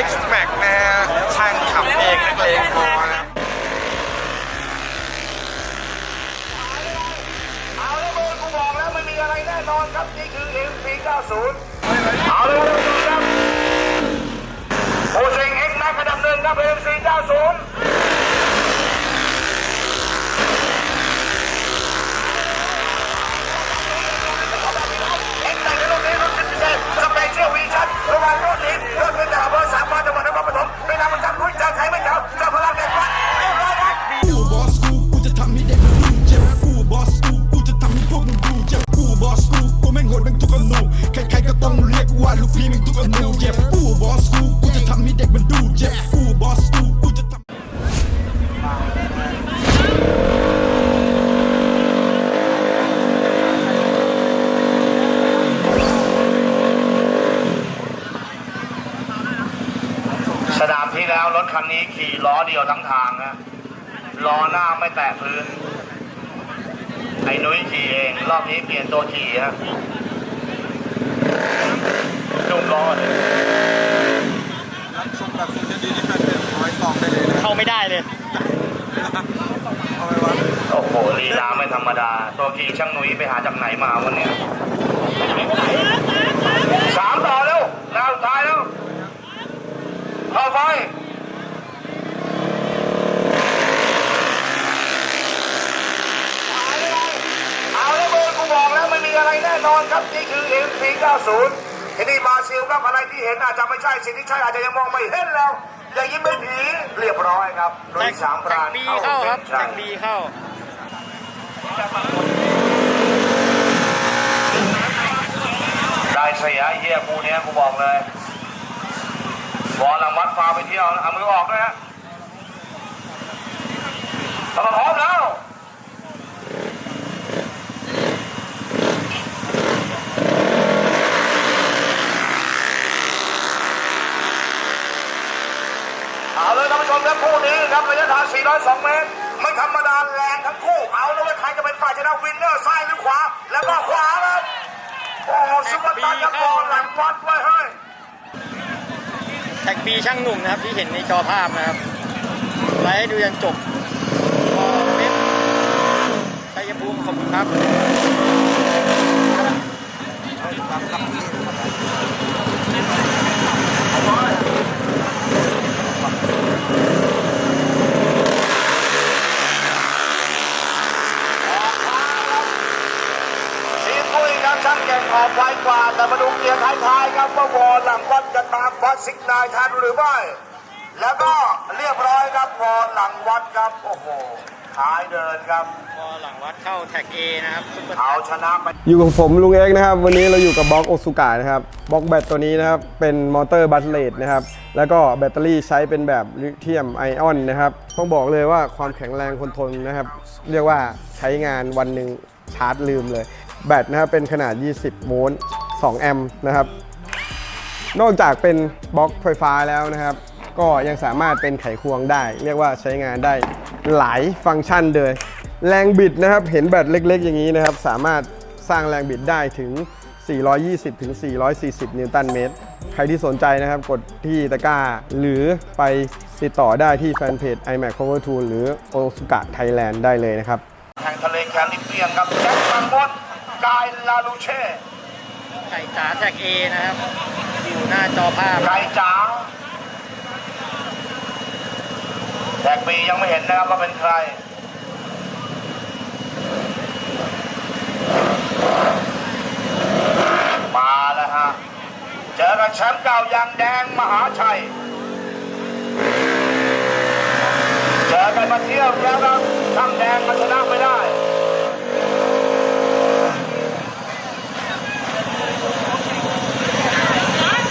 X สนามที่แล้วรถคันนี้ขี่ล้อเดียวทั้งทางนะล้อหน้าไม่แตะพื้นไอ้นุ้ยขี่เองรอบนี้เปลี่ยนตัวขี่ฮะจุ่มล้อเลยรับชมแบบสุดจะดีที่แฟนเพจร้อยสองได้เลยนะเข้าไม่ได้เลยเอาไว้วะโอ้โหลีลาไม่ธรรมดา ตัวขี่ช่างนุ้ยไปหาจากไหนมาวันนี้สามต่อแล้วแล้วสุดท้ายแล้วเข้าไป เอาแล้วเบอร์กูบอกแล้วไม่มีอะไรแน่นอนครับ นี่คือ MC90 ที่นี่มาซิลครับอะไรที่เห็นอาจจะไม่ใช่สิ่งที่ใช่อาจจะยังมองไม่เห็นแล้วอย่างนี้เป็นผีเรียบร้อยครับโดยสามปแท็รากนบีเข้าครับส้นชัแท็ยกบีเข้าได้เสียไอ้เฮียกูเนี้ยกูบอกเลยบอลหลังวัดฟาวไปเที่ยวนะเอามือออกด้วยฮะทำมาพร้อมแล้ว เอาเลยท่านผู้ชม ครับคู่นี้ครับระยะทาง 402 เมตร ไม่ธรรมดาแรงทั้งคู่ เอาแล้วว่าใครจะเป็นฝ่ายชนะวินเนอร์ซ้ายหรือขวา แล้วก็ขวาครับ โอ้โหซุปเปอร์ตันครับบอลหลังวัดไว้เฮ้ยแท็กบีช่างหนุ่มนะครับที่เห็นในจอภาพนะครับไลฟ์ให้ดูยันจบพอเม็ดชัยภูมิขอบคุณครับทีม ตุ้ยครับช่างแก่งออกไวกว่า แต่มาดูเกียร์ท้ายๆครับว่าวอลหลังวัดจะตามวัดซิกนายทันหรือไม่ แล้วก็เรียบร้อยครับวอลหลังวัดครับโอ้โหท้ายเดินครับพอหลังวัดเข้าแท็กเอนะครับซุปเปอร์เอาชนะไปอยู่กับผมลุงเอ็กซ์นะครับ วันนี้เราอยู่กับบล็อกโอซูกะนะครับบล็อกแบตตัวนี้นะครับ เป็นมอเตอร์บัสเลตนะครับ แล้วก็แบตเตอรี่ใช้เป็นแบบลิเธียมไอออนนะครับ ต้องบอกเลยว่าความแข็งแรงทนทนนะครับ เรียกว่าใช้งานวันหนึ่งชาร์จลืมเลย แบตนะครับเป็นขนาด 20 โวลต์ 2 แอมป์นะครับ นอกจากเป็นบล็อกไฟฟ้าแล้วนะครับ ก็ยังสามารถเป็นไขควงได้ เรียกว่าใช้งานได้หลายฟังก์ชันเลย แรงบิดนะครับ เห็นแบตเล็ก ๆ อย่างนี้นะครับ สามารถสร้างแรงบิดได้ถึง 420 ถึง 440 นิวตันเมตร ใครที่สนใจนะครับ กดที่ตะกร้า หรือไปติดต่อได้ที่แฟนเพจ iMac Cover Tool หรือ Osuka Thailand ได้เลยนะครับแข่งทะเลแคริบเบียนครับแจ็คบังมด กายลาลูเช่ไก่จ๋าแท็กเอนะครับ อยู่หน้าจอภาพไก่จ๋าแท็กปียังไม่เห็นนะครับว่าเป็นใครมาแล้วฮะเจอกับแชมป์เก่าอย่างแดงมหาชัยเจอกันมาเที่ยวแล้วครับช่างแดงมาชนะไม่ได้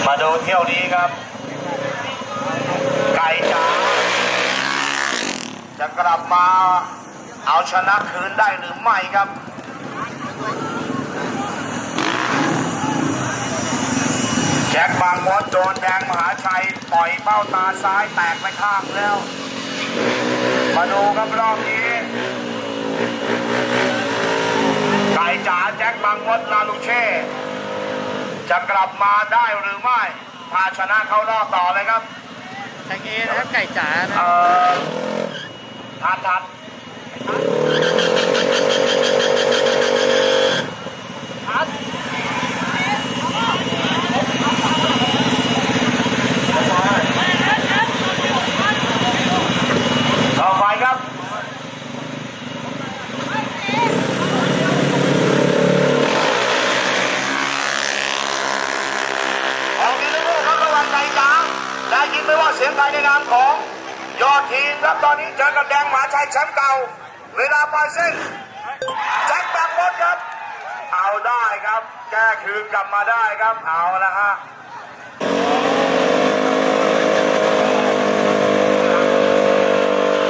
มาดูเที่ยวนี้ครับ ไก่จ๋าจะกลับมาเอา ชนะคืนได้หรือไม่ครับแจ็คบางมดโดนแดงมหาชัยต่อยเบ้าตาซ้ายแตกไปข้างแล้ว มาดูครับรอบนี้ไก่จ๋าแจ็คบางมดลาลูเช่ จะกลับมาได้หรือไม่พาชนะเข้ารอบต่อเลยครับแท็กเอนะครับไก่จ๋านะเอ่อทานทัน ยินไหมว่าเสียงใครในนามของ ยอดทีมครับตอนนี้เจอกับแดงหมาชัยแชมป์เก่า เวลาปลายเส้นแจ็คแบบบดครับ เอาได้ครับ แก้คืนกลับมาได้ครับ เอาละฮะ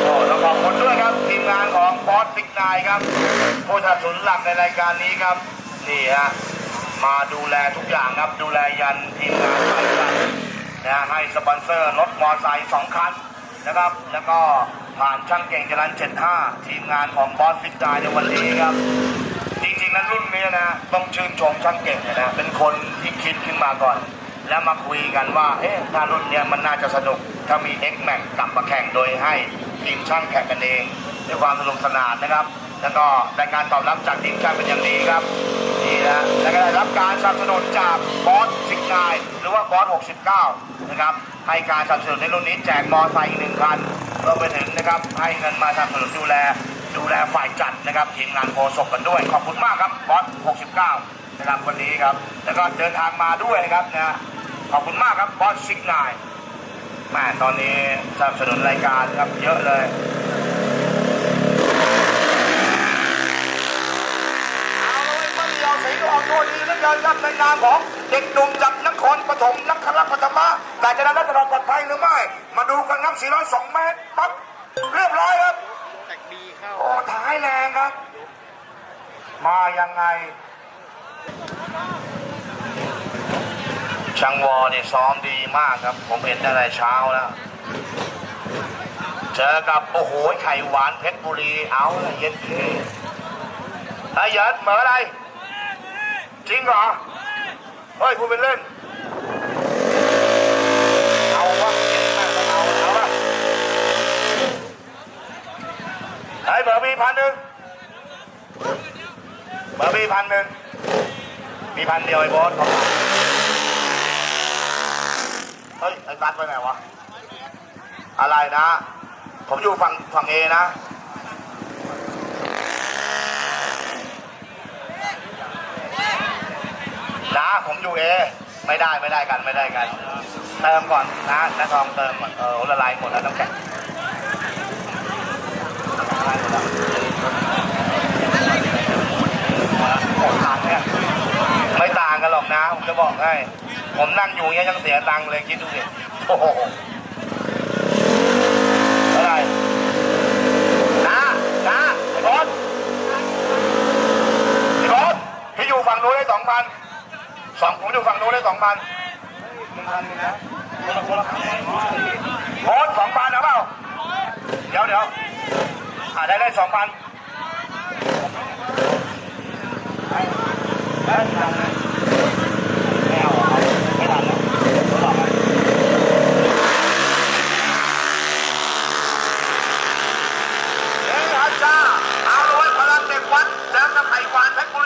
โอ้ต้องขอบคุณด้วยครับ ทีมงานของบอสฟิกนายครับผู้สนับสนุนหลักในรายการนี้ครับ นี่ฮะมาดูแลทุกอย่างครับ ดูแลยันทีมงานไปกันนะฮะให้สปอนเซอร์รถมอเตอร์ไซค์สองคัน นะครับ แล้วก็ผ่านช่างเก่งจรัน75 ทีมงานของบอสฟิกนายในวันนี้ครับ จริงๆนั้นรุ่นนี้นะต้องชื่นชมช่างเก่งนะ เป็นคนที่คิดขึ้นมาก่อน แล้วมาคุยกันว่า เอ๊ะถ้ารุ่นเนี้ยมันน่าจะสนุก ถ้ามี X Max กลับมาแข่งโดยให้ทีมช่างแข่งกันเองด้วยความสนุกสนานนะครับ แล้วก็ได้การตอบรับจากทีมช่างเป็นอย่างดีครับนี่นะแล้วก็ได้รับการสนับสนุนจากบอสสิกนายหรือว่าบอส69 นะครับ ให้การสนับสนุนในรุ่นนี้แจกมอไซค์อีกหนึ่งคันรวมไปถึงนะครับให้เงินมาสนับสนุนดูแลดูแลฝ่ายจัดนะครับทีมงานโคศกกันด้วย ขอบคุณมากครับบอส69นะครับวันนี้ครับแล้วก็เดินทางมาด้วยนะครับนะขอบคุณมากครับบอสซิกนายแม่ตอนนี้สนับสนุนรายการครับเยอะเลยเอาเลยไม่ยอมสีออกตัวดีเหลือเกินครับในนามของเด็กหนุ่มจากน ครปฐมนักขลักปฐมะแต่จะได้รับการปลอดภัยหรือไม่ มาดูกันครับ402เมตรปั๊บเรียบร้อยครับแท็กบีเข้าโอ้ท้ายแรงครับ มายังไงช่างวอเนี่ยซ้อมดีมากครับ ผมเห็นตั้งแต่เช้าแล้วเจอกับโอ้โหไข่หวานเพชรบุรีเอาละเย็นเคไอ้เยินเหมืออะไร จริงเหรอ เฮ้ยพูดเป็นเล่น เอาวะเย็นมากเอาเอาละ ไอ้เบอร์มีพันหนึ่งเบอร์มีพันหนึ่งมีพันเดียวไอ้บอสเฮ้ย ไอ้ตัดไปไหนวะ อะไรนะ ผมอยู่ฝั่งฝั่งเอนะนะผมอยู่เอ ไม่ได้ไม่ได้กันไม่ได้กัน เติมก่อนนะนะทองเติมก่อนเออละลายหมดแล้วน้ำแข็ง ไม่ต่างกันหรอกนะ ผมจะบอกให้ ผมนั่งอยู่เงี้ยยังเสียตังค์เลยคิดดูดิโอ้โหเท่าไรนะนะไอ้บอสไอ้บอสพี่อยู่ฝั่งนู้นได้สองพันสองผมอยู่ฝั่งนู้นได้สองพันโบอสสองพันเอาเปล่า เดี๋ยวเดี๋ยว อ่าได้ได้สองพันไอาอานแล้วต่อไปเฮ้ยอาจารวยพลังเด็กวัดเจอกับไข่หวานเพชรบุ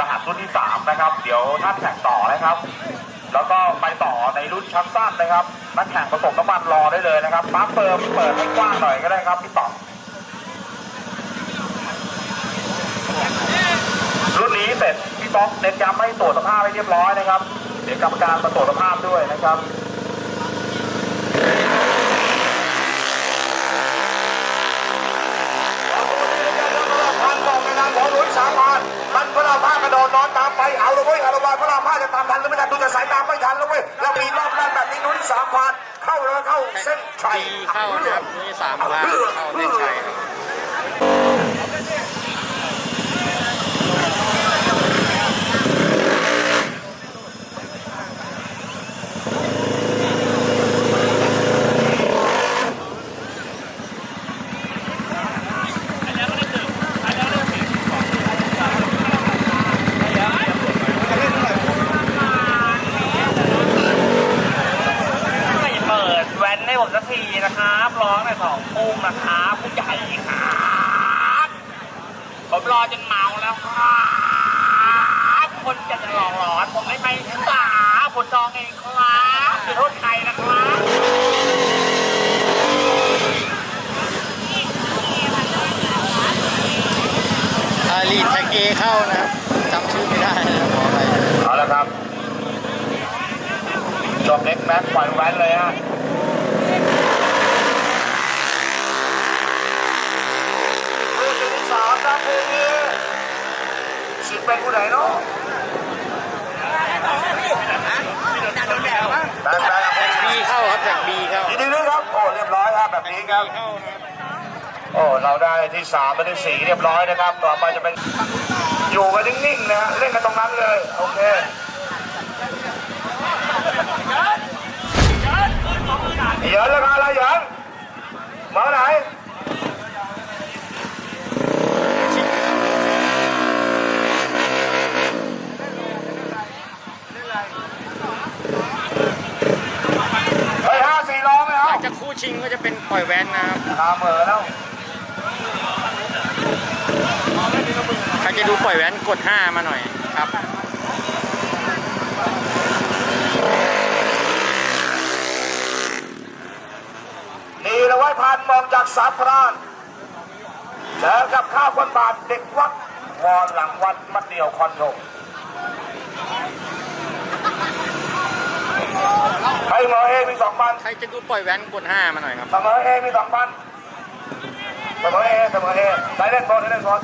รหัสรุ่นที่ 3 นะครับ เดี๋ยวท่านแข่งต่อนะครับ แล้วก็ไปต่อในรุ่นชั้นสั้นนะครับ นักแข่งผสมน้ำมันรอได้เลยนะครับปั๊บเติมเปิดให้กว้างหน่อยก็ได้ครับพี่ต่อรุ่นนี้เสร็จพี่ต๊อกเน้นย้ำให้ตรวจสภาพให้เรียบร้อยนะครับ เดี๋ยวกรรมการมาตรวจสภาพด้วยนะครับสามพัน มันพระราผ้ากระโดดนอนตามไปเอาเลยเว้ยเอาเลยว่าพระราผ้าจะตามทันหรือไม่ทันดูแต่สายตามไม่ทันแล้วเว้ยแล้วมีรอบแรกแบบนี้หลุยสามพันเข้าเลยเข้าเส้นชัยดีเข้านะครับนี่สามพานเข้าเส้นชัยครับ ไม่เปิดแว้นให้ผมสักทีนะครับร้องในอยสองทุ่มนะครับผู้ใหญ่ครับผมรอจนเมาแล้วครับคนจะจะหลอกหลอนผมไม่ไปครับผมจอง เองครับอย่าโทษใครนะครับอารีแท็กเอเข้านะครับจำชื่อไม่ได้นะครับขอไปเอาละครับจบเล็กแม็กปล่อยแว้นเลยฮะผู้ชที่สามครับผู้นี้สิบเป็นผู้ไหนเนาะ แบงค์แบงค์แท็กบีเข้าครับแท็กบีเข้ายินดีด้วยครับโอ้เรียบร้อยครับแบบนี้ครับโอ้เราได้ที่สามและที่สี่เรียบร้อยนะครับ ต่อไปจะเป็นอยู่กันนิ่งๆนะฮะเล่นกันตรงนั้นเลยโอเคเหยินแล้วกันอะไรเหยินมาไหน ไปห้าสี่ร้องเลย ห เอา ลังจากคู่ ชิงก็จะเป็นปล่อยแวนนะครับตามเหมือแล้วใครจะดูปล่อยแวนกด 5 มาหน่อยครับนี่นะไว้ผ่านมองจากสามพรานเจอกับข้าวคนบาทเด็กวัดวอนหลังวัดมัดเดียวคอนโทง ใครเหมอเองมีสองพันใครจะดูปล่อยแวนกด5มาหน่อยครับเสมอเองมีสองพันเสมอเองเสมอเองได้เล่นบอลได้เล่นบอล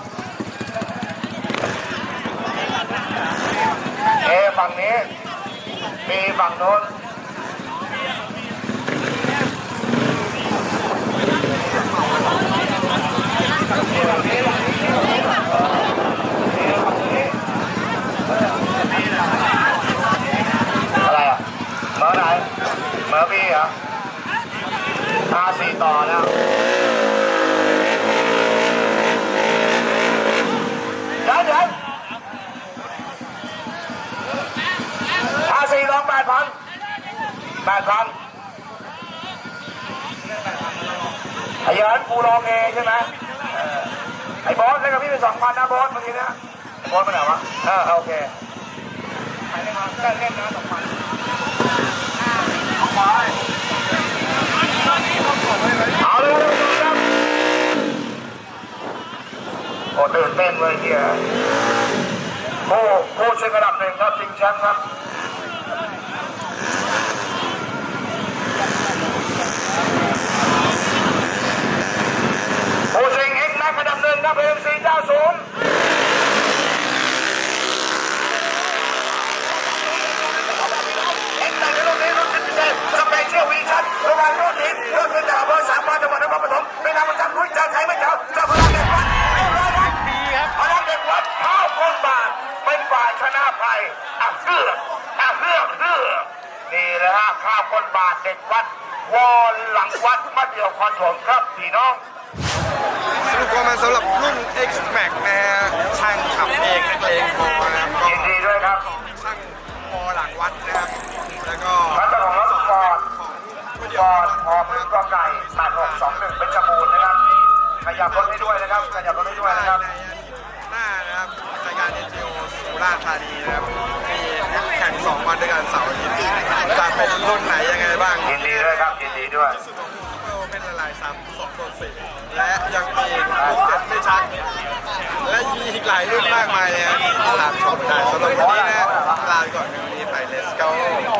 เอฝั่งนี้มีฝั่งโน้นอะไรอะเมอไหน เมอบีเหรอห้าสี่ต่อแล้วยวเดี๋ยวห้าสี่ลองแปดพันแปดพันไอ้ยันกูลองเองใช่ไหมไอ้บอสเล่นกับพี่เป็นสองพันนะบอสเมื่อกี้นะบอสไปไหนวะเออโอเคใครเล่นมาก็เล่นนะสองพัน เอาเลยครับ โอ้ตื่นเต้นเลยเฮียโอ้โอ้ชิงระดับหนึ่งครับชิงแชมป์ครับโอ้ชิงเอ็กซ์แม็กระดับหนึ่งครับเอ็มซีเจ้าศูนย์เอ็กซ์ในรุ่นนี้รุ่นสิบพิเศษสเปเชียลวีชั่นระหว่างรุ่นนี้รุ่นเป็นดาวเบอร์สาาวคนบาทเด็กวัด วอนหลังวัดมาเดียวคอนโถมครับพี่น้องสรุปว่ามันสำหรับรุ่น X Max นะฮะช่างขับเองเองพอนะครับก็ยินดีด้วยครับช่างพอหลังวัดนะครับ แล้วก็ท่านเจ้าของรถสปอร์ตฟอร์ดพอพื้นกอไก่8621เป็นจบูรณ์นะครับ ขยับรถให้ด้วยนะครับ ขยับรถให้ด้วยนะครับ หน้านะครับรายการ NGO สุราษฎร์ธานีนะครับมีแข่งสองวันด้วยกันเสาร์อาทิตย์ จะเป็นรุ่นไหนยังไงบ้างยินดีด้วยครับยินดีด้วยสุดของโอเป็นละลายซ้ำสองตัวสี่และยังมีรุ่นเจ็ดไม่ชัดและมีอีกหลายรุ่นมากมายเลยนะตามชมได้สำหรับวันนี้นะลาไปก่อนในวันนี้ไป let's go เอา